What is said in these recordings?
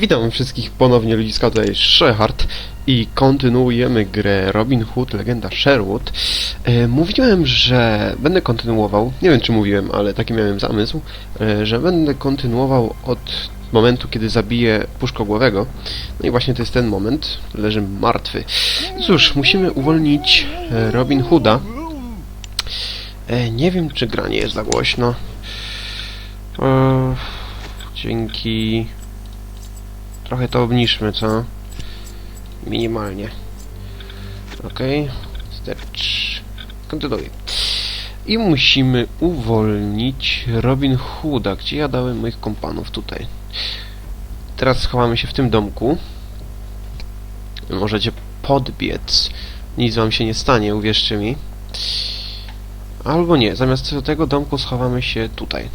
Witam wszystkich ponownie ludziska, tutaj Shehard i kontynuujemy grę Robin Hood, Legenda Sherwood. E, mówiłem, że będę kontynuował, nie wiem czy mówiłem, ale taki miałem zamysł, e, że będę kontynuował od momentu, kiedy zabiję puszkogłowego. No i właśnie to jest ten moment, leży martwy. Cóż, musimy uwolnić e, Robin Hooda. E, nie wiem, czy gra nie jest za głośno. E, dzięki... Trochę to obniżmy, co? Minimalnie. Okej. Stercz. Kontynuuję. I musimy uwolnić Robin Hooda. Gdzie ja dałem moich kompanów? Tutaj. Teraz schowamy się w tym domku. Możecie podbiec. Nic wam się nie stanie, uwierzcie mi. Albo nie. Zamiast tego domku schowamy się tutaj.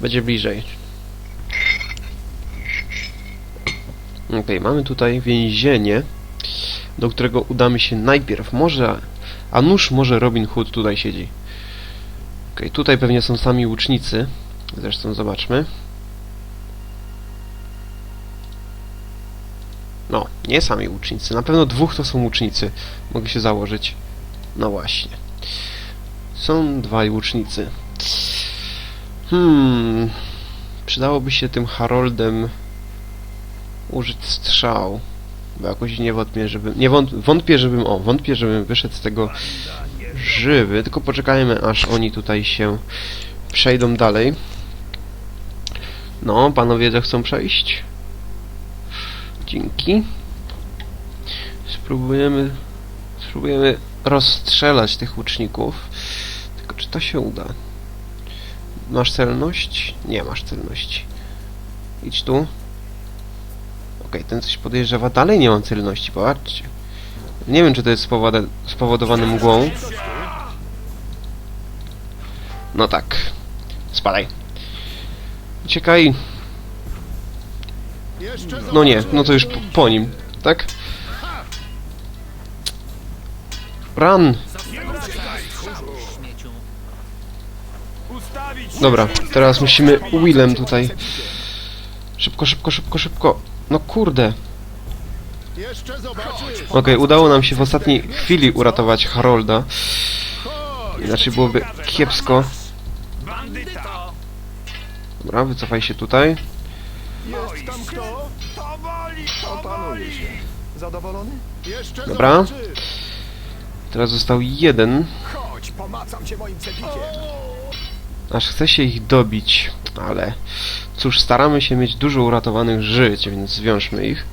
Będzie bliżej. Okej, mamy tutaj więzienie, do którego udamy się najpierw. Może, a nuż może Robin Hood tutaj siedzi. Okej, tutaj pewnie są sami łucznicy. Zresztą zobaczmy. No, nie sami łucznicy. Na pewno dwóch to są łucznicy. Mogę się założyć. No właśnie. Są dwaj łucznicy. Hmm. Przydałoby się tym Haroldem użyć strzał. Bo jakoś nie wątpię, żebym... Nie wąt, wątpię, żebym... O, wątpię, żebym wyszedł z tego żywy. Tylko poczekajmy, aż oni tutaj się przejdą dalej. No, panowie zechcą przejść. Dzięki. Spróbujemy... Spróbujemy rozstrzelać tych łuczników. Tylko czy to się uda? Masz celność? Nie masz celności. Idź tu. Okej, ten coś podejrzewa. Dalej nie mam celności, popatrzcie. Nie wiem, czy to jest spowodowane mgłą. No tak. Spadaj. Uciekaj. No nie, no to już po, po nim, tak? Run! Dobra, teraz musimy Willem tutaj. Szybko, szybko, szybko, szybko. No kurde. Okej, udało nam się w ostatniej chwili uratować Harolda. Inaczej byłoby kiepsko. Dobra, wycofaj się tutaj. Jest tam kto? Opanuje się. Zadowolony? Jeszcze Dobra. Teraz został jeden. Chodź, pomacam cię moim cepikiem. Aż chce się ich dobić, ale cóż, staramy się mieć dużo uratowanych żyć, więc zwiążmy ich.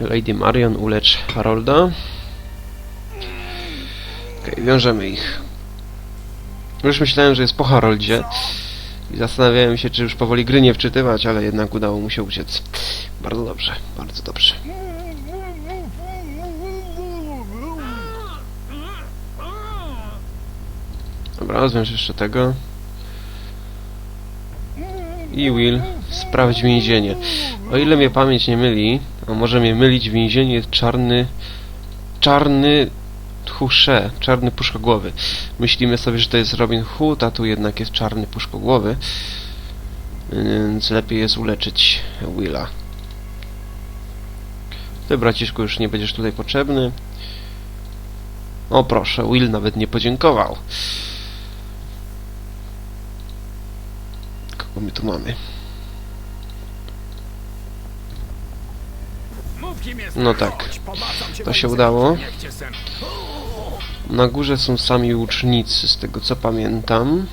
Lady Marion ulecz Harolda. Okej, wiążemy ich. Już myślałem, że jest po Haroldzie i zastanawiałem się, czy już powoli gry nie wczytywać, ale jednak udało mu się uciec. Bardzo dobrze, bardzo dobrze. Dobra, zwiąż jeszcze tego. I Will, sprawdź więzienie. O ile mnie pamięć nie myli, a może mnie mylić, więzienie jest czarny... Czarny... Tchusze, czarny puszkogłowy. Myślimy sobie, że to jest Robin Hood, a tu jednak jest czarny puszkogłowy. Więc lepiej jest uleczyć Willa. Ty, braciszku, już nie będziesz tutaj potrzebny. O proszę, Will nawet nie podziękował. Kogo my tu mamy? No tak, to się udało. Na górze są sami łucznicy, z tego co pamiętam.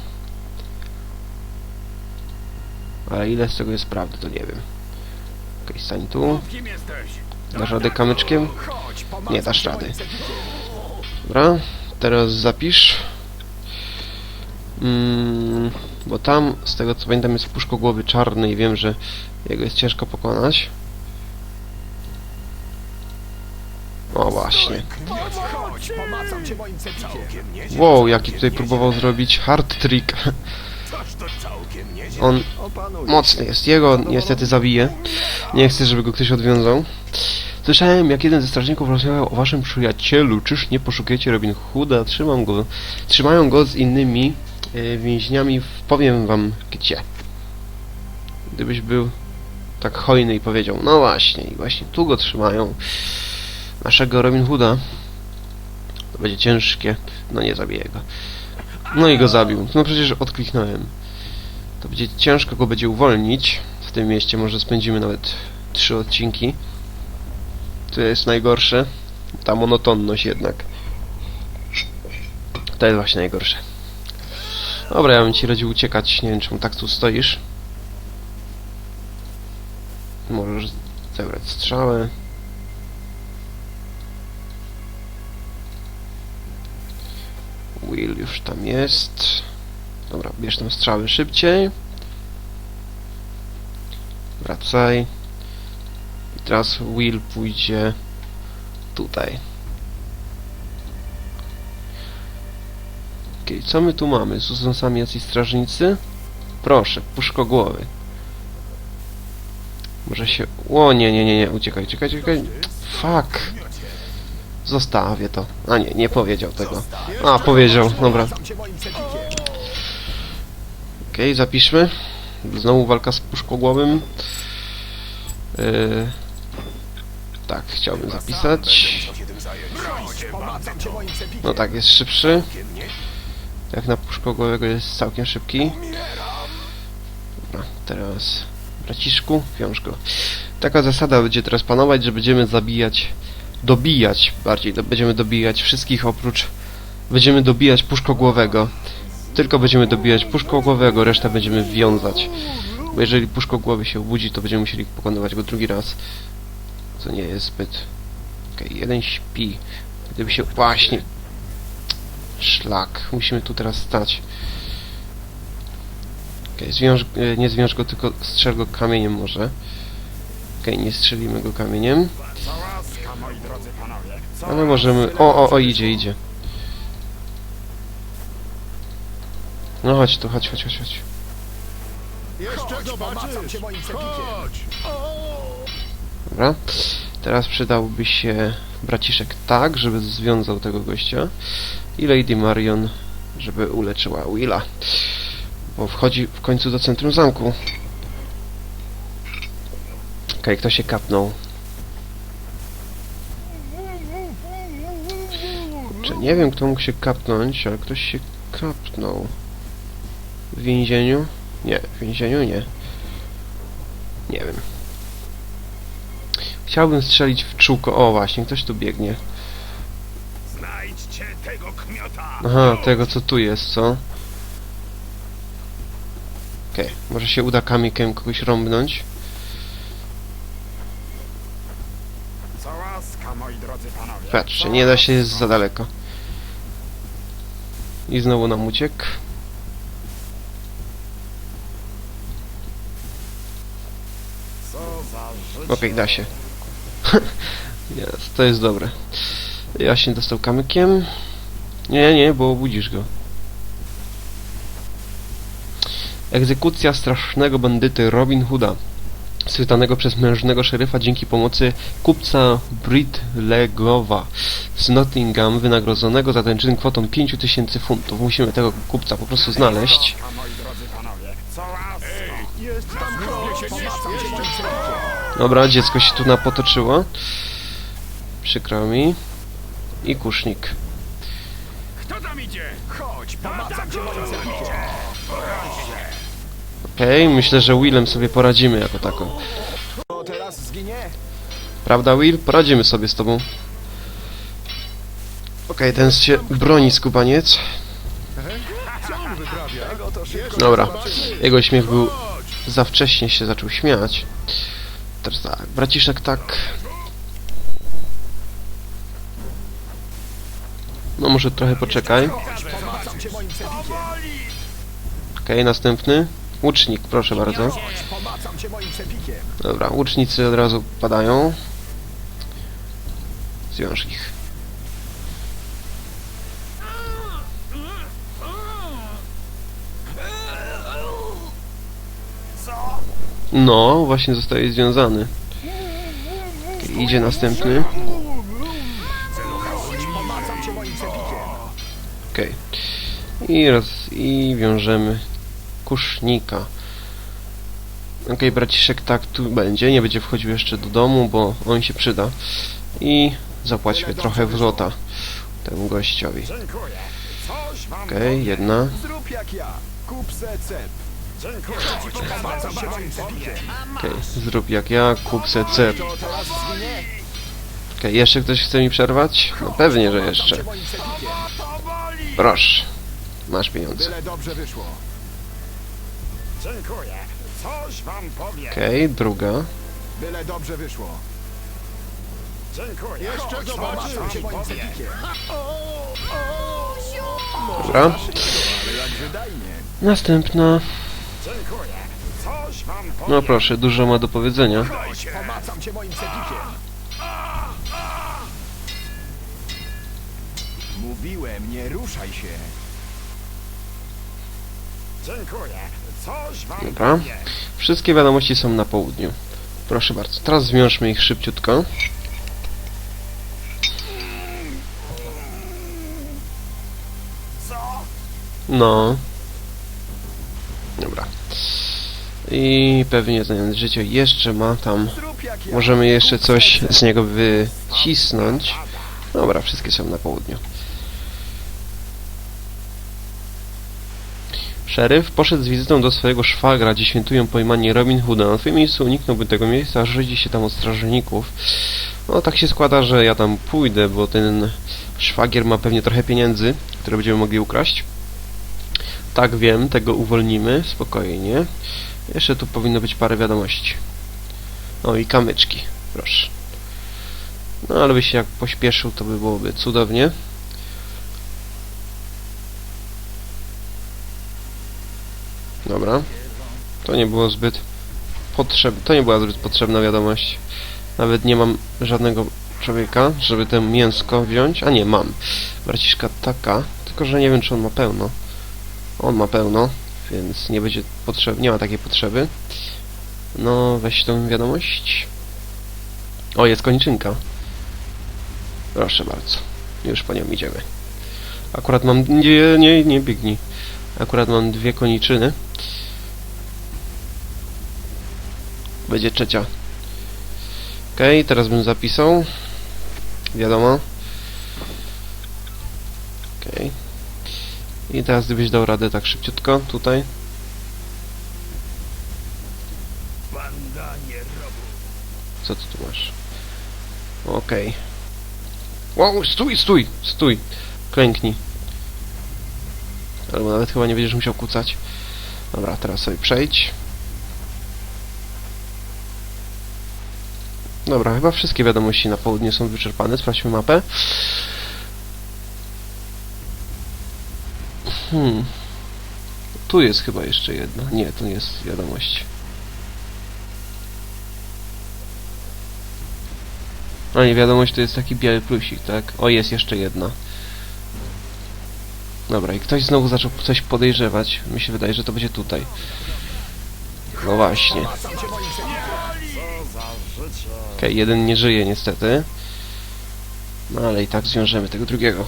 Ale ile z tego jest prawdy, to nie wiem. Okej, stań tu. Dasz radę kamyczkiem? Nie dasz rady. Dobra, teraz zapisz. Mm, bo tam, z tego co pamiętam, jest puszkogłowy czarny i wiem, że jego jest ciężko pokonać. O właśnie. Wow, jaki tutaj próbował zrobić hard trick. On mocny jest. Jego niestety zabije. Nie chcę, żeby go ktoś odwiązał. Słyszałem, jak jeden ze strażników rozmawiał o waszym przyjacielu. Czyż nie poszukujecie Robin Hooda? Trzymam go. Trzymają go z innymi więźniami. w- Powiem wam gdzie. Gdybyś był tak hojny i powiedział, no właśnie, i właśnie tu go trzymają, naszego Robin Hooda, to będzie ciężkie, no nie zabiję go. No i go zabił. No przecież odkliknąłem. To będzie ciężko go będzie uwolnić w tym mieście, może spędzimy nawet trzy odcinki. To jest najgorsze, ta monotonność jednak. To jest właśnie najgorsze. Dobra, ja bym ci radził uciekać, nie wiem czemu tak tu stoisz. Możesz zebrać strzałę. Will już tam jest. Dobra, bierz tam strzały szybciej. Wracaj. I teraz Will pójdzie tutaj. Okej, co my tu mamy? Tu sami jacyś strażnicy? Proszę, puszko głowy. Może się... O, nie, nie, nie, nie, uciekaj, uciekaj, uciekaj. Fuck. Zostawię to. A nie, nie powiedział tego. A, powiedział, dobra. Okej, zapiszmy. Znowu walka z puszkogłowym. Yy, tak, chciałbym zapisać. No tak, jest szybszy. Jak na puszkogłowego jest całkiem szybki. Dobra, teraz braciszku, wiąż go. Taka zasada będzie teraz panować, że będziemy zabijać, dobijać bardziej, do, będziemy dobijać wszystkich oprócz, będziemy dobijać puszkogłowego. Tylko będziemy dobijać puszkogłowego, resztę będziemy wiązać. Bo jeżeli puszkogłowy się obudzi, to będziemy musieli pokonywać go drugi raz. Co nie jest zbyt... Okej, jeden śpi. Gdyby się... Właśnie... Szlak. Musimy tu teraz stać. Okej, zwiąż... e, nie zwiąż go, tylko strzel go kamieniem może. Okej, nie strzelimy go kamieniem. Ale możemy... O, o, o, idzie, idzie. No chodź tu, chodź, chodź, chodź, chodź. Jeszcze cepikiem. Dobra. Teraz przydałby się braciszek tak, żeby związał tego gościa. I Lady Marion, żeby uleczyła Willa. Bo wchodzi w końcu do centrum zamku. Okej, kto się kapnął? Kurczę, nie wiem kto mógł się kapnąć, ale ktoś się kapnął. W więzieniu? Nie, w więzieniu nie. Nie wiem. Chciałbym strzelić w czółko. O, właśnie, ktoś tu biegnie. Znajdźcie tego kmiota. Aha, tego co tu jest, co? Okej, może się uda kamikiem kogoś rąbnąć. Co łaska, moi drodzy panowie. Patrzcie, nie da się, jest za daleko. I znowu nam uciekł. Okej, da się. Jest, to jest dobre. Jaśnie dostał kamykiem. Nie, nie, bo obudzisz go. Egzekucja strasznego bandyty Robin Hooda. Schwytanego przez mężnego szeryfa dzięki pomocy kupca Britlegowa z Nottingham, wynagrodzonego za ten czyn kwotą 5000 funtów. Musimy tego kupca po prostu znaleźć. Dobra, dziecko się tu napotoczyło. Przykro mi. I kusznik. Kto tam idzie? Chodź, pomacam cię. Okej, myślę, że Willem sobie poradzimy jako taką. No. Prawda, Will? Poradzimy sobie z tobą. Okej, ten się broni, skubaniec. Dobra. Jego śmiech był... Za wcześnie się zaczął śmiać. Tak, braciszek tak... No może trochę poczekaj. Okej, następny. Łucznik, proszę bardzo. Dobra, łucznicy od razu padają. Zwiąż ich. No, właśnie zostaje związany. Idzie następny. Okej. I raz, i wiążemy kusznika. Okej, braciszek tak tu będzie, nie będzie wchodził jeszcze do domu, bo on się przyda. I zapłaćmy trochę w złota temu gościowi. Okej, powiem. jedna. Zrób jak ja. Kup se cep. Okej, zrób jak ja, kup se zginie. Okej, jeszcze ktoś chce mi przerwać? No pewnie, że jeszcze. Proszę. Masz pieniądze. Byle dobrze wyszło. Dziękuję. Coś wam powiem. Okej, druga. Byle dobrze wyszło. Dziękuję. Jeszcze. Dobra. Następna. Dziękuję. Coś wam powiem. No proszę, dużo ma do powiedzenia. Pomacam cię moim cepikiem. Mówiłem, nie ruszaj się. Dziękuję. Coś wam Dobra. powiem. Wszystkie wiadomości są na południu. Proszę bardzo. Teraz zwiążmy ich szybciutko. Co? No. Dobra. I pewnie ten życie jeszcze ma tam. Możemy jeszcze coś z niego wycisnąć. Dobra, wszystkie są na południu. Szeryf poszedł z wizytą do swojego szwagra, gdzie świętują pojmanie Robin Hooda. Na twoim miejscu uniknąłby tego miejsca, żydzi się tam od strażników. No tak się składa, że ja tam pójdę, bo ten szwagier ma pewnie trochę pieniędzy, które będziemy mogli ukraść. Tak wiem, tego uwolnimy, spokojnie. Jeszcze tu powinno być parę wiadomości. O i kamyczki, proszę. No ale by się jak pośpieszył, to by byłoby cudownie. Dobra. To nie było zbyt potrzebne. To nie była zbyt potrzebna wiadomość. Nawet nie mam żadnego człowieka, żeby tę mięsko wziąć. A nie, mam. Braciszka taka, tylko że nie wiem, czy on ma pełno. On ma pełno, więc nie będzie potrzeby, nie ma takiej potrzeby. No, weź tą wiadomość. O, jest kończynka. Proszę bardzo. Już po nią idziemy. Akurat mam... Nie, nie, nie biegnij. Akurat mam dwie koniczyny. Będzie trzecia. Okej, teraz bym zapisał. Wiadomo. Okej. I teraz gdybyś dał radę tak szybciutko, tutaj. Co ty tu masz? Okej. Wow, stój, stój, stój. Klęknij. Albo nawet chyba nie będziesz musiał kucać. Dobra, teraz sobie przejdź. Dobra, chyba wszystkie wiadomości na południe są wyczerpane. Sprawdźmy mapę. Hmm. Tu jest chyba jeszcze jedna. Nie, to nie jest wiadomość. A nie, wiadomość to jest taki biały plusik, tak? O, jest jeszcze jedna. Dobra, i ktoś znowu zaczął coś podejrzewać. Mi się wydaje, że to będzie tutaj. No właśnie. Okej, jeden nie żyje niestety. No ale i tak zwiążemy tego drugiego.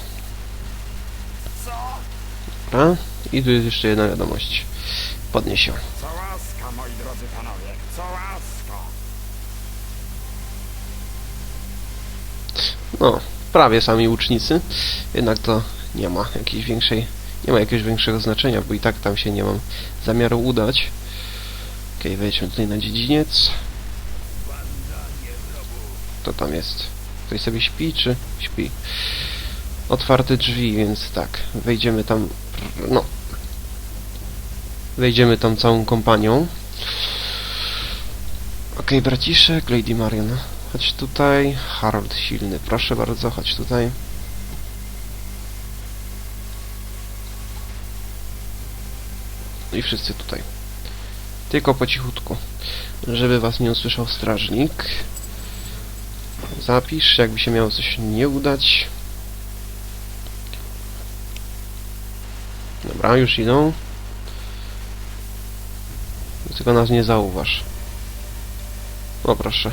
Dobra. I tu jest jeszcze jedna wiadomość. Podnieś. Co łaska, moi drodzy panowie. Co łaska. No, prawie sami łucznicy. Jednak to nie ma jakiejś większej... Nie ma jakiegoś większego znaczenia, bo i tak tam się nie mam zamiaru udać. Okej, wejdźmy tutaj na dziedziniec. To tam jest. Ktoś sobie śpi, czy śpi? Otwarte drzwi, więc tak. Wejdziemy tam... No. Wejdziemy tam całą kompanią. Okej, braciszek, Lady Marion. Chodź tutaj. Harold Silny, proszę bardzo, chodź tutaj. I wszyscy tutaj. Tylko po cichutku, żeby was nie usłyszał strażnik. Zapisz, jakby się miało coś nie udać. Dobra, już idą. Tylko nas nie zauważ. O proszę.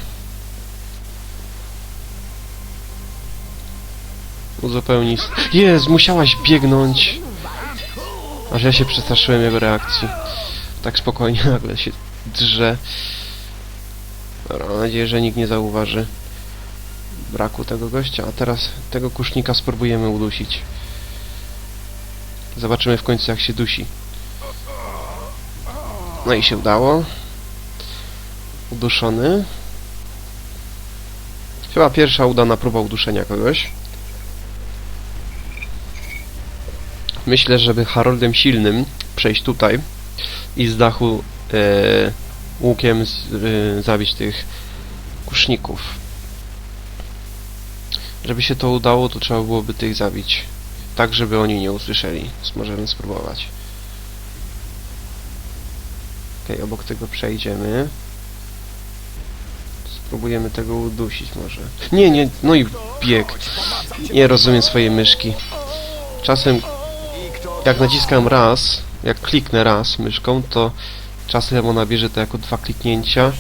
Uzupełnij... Jest, musiałaś biegnąć! Aż ja się przestraszyłem jego reakcji. Tak spokojnie nagle się drze. Dobra, mam nadzieję, że nikt nie zauważy braku tego gościa. A teraz tego kusznika spróbujemy udusić. Zobaczymy w końcu jak się dusi. No i się udało. Uduszony. Chyba pierwsza udana próba uduszenia kogoś. Myślę, żeby Haroldem Silnym przejść tutaj i z dachu e, łukiem z, e, zabić tych kuszników. Żeby się to udało, to trzeba byłoby tych zabić. Tak, żeby oni nie usłyszeli. Więc możemy spróbować. Okej, obok tego przejdziemy. Spróbujemy tego udusić może. Nie, nie, no i bieg. Nie rozumiem swojej myszki. Czasem jak naciskam raz, jak kliknę raz myszką, to czasem ona bierze to jako dwa kliknięcia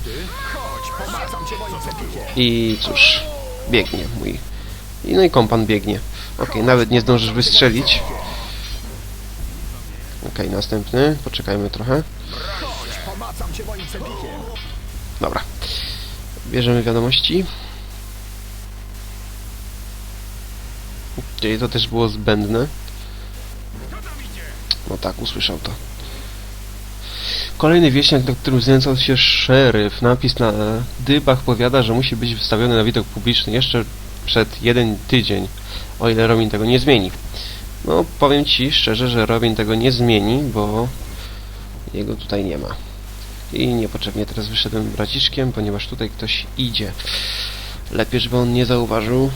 i cóż, biegnie mój. I no i kompan biegnie. Okej, nawet nie zdążysz wystrzelić. Okej, następny. Poczekajmy trochę. Dobra. Bierzemy wiadomości. Czyli to też było zbędne. No tak, usłyszał to. Kolejny wieśniak, na którym znęcał się szeryf. Napis na dybach powiada, że musi być wystawiony na widok publiczny jeszcze przed jeden tydzień, o ile Robin tego nie zmieni. No, powiem Ci szczerze, że Robin tego nie zmieni, bo jego tutaj nie ma. I niepotrzebnie teraz wyszedłem braciszkiem, ponieważ tutaj ktoś idzie. Lepiej, żeby on nie zauważył.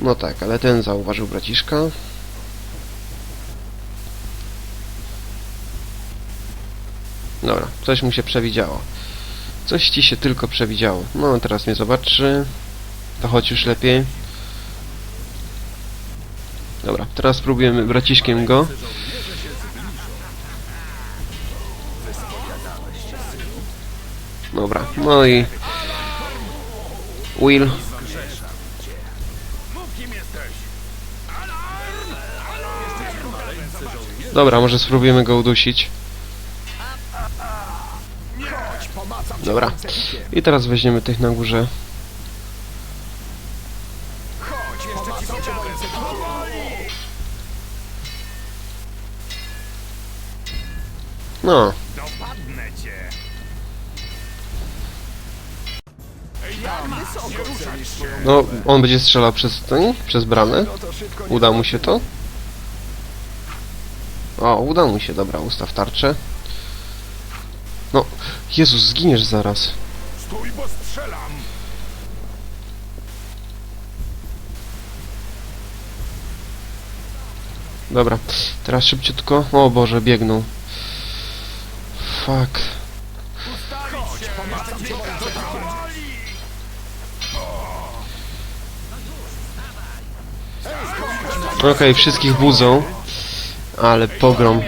No tak, ale ten zauważył braciszka. Dobra, coś mu się przewidziało. Coś ci się tylko przewidziało. No, teraz mnie zobaczy. To chodź już lepiej. Dobra, teraz spróbujemy braciszkiem go. Dobra, no i... Will. Dobra, może spróbujemy go udusić. Dobra. I teraz weźmiemy tych na górze. No, Dopadnę cię. Wysoko cenisz no, on będzie strzelał przez ten, przez bramę. No to szybko nie Uda mu się to? O, uda mu się, dobra, ustaw tarczę. No, Jezus, zginiesz zaraz. Stój, bo strzelam. Dobra, teraz szybciutko. O Boże, biegną. Fuck. Okej, wszystkich budzą. Ale pogrom.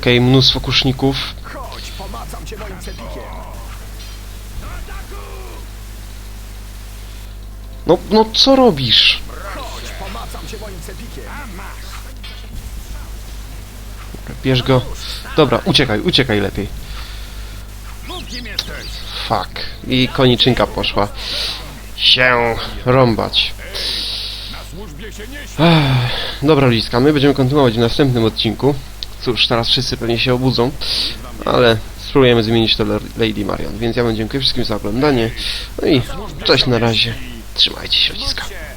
Okej, mnóstwo kuszników. No, no co robisz? Bierz go. Dobra, uciekaj, uciekaj lepiej. Fuck. I koniczynka poszła. Się rąbać. Ech, Dobra ludziska, my będziemy kontynuować w następnym odcinku. Cóż, teraz wszyscy pewnie się obudzą, ale spróbujemy zmienić to Lady Marian. Więc ja wam dziękuję wszystkim za oglądanie. No i cześć na razie. Trzymajcie się się.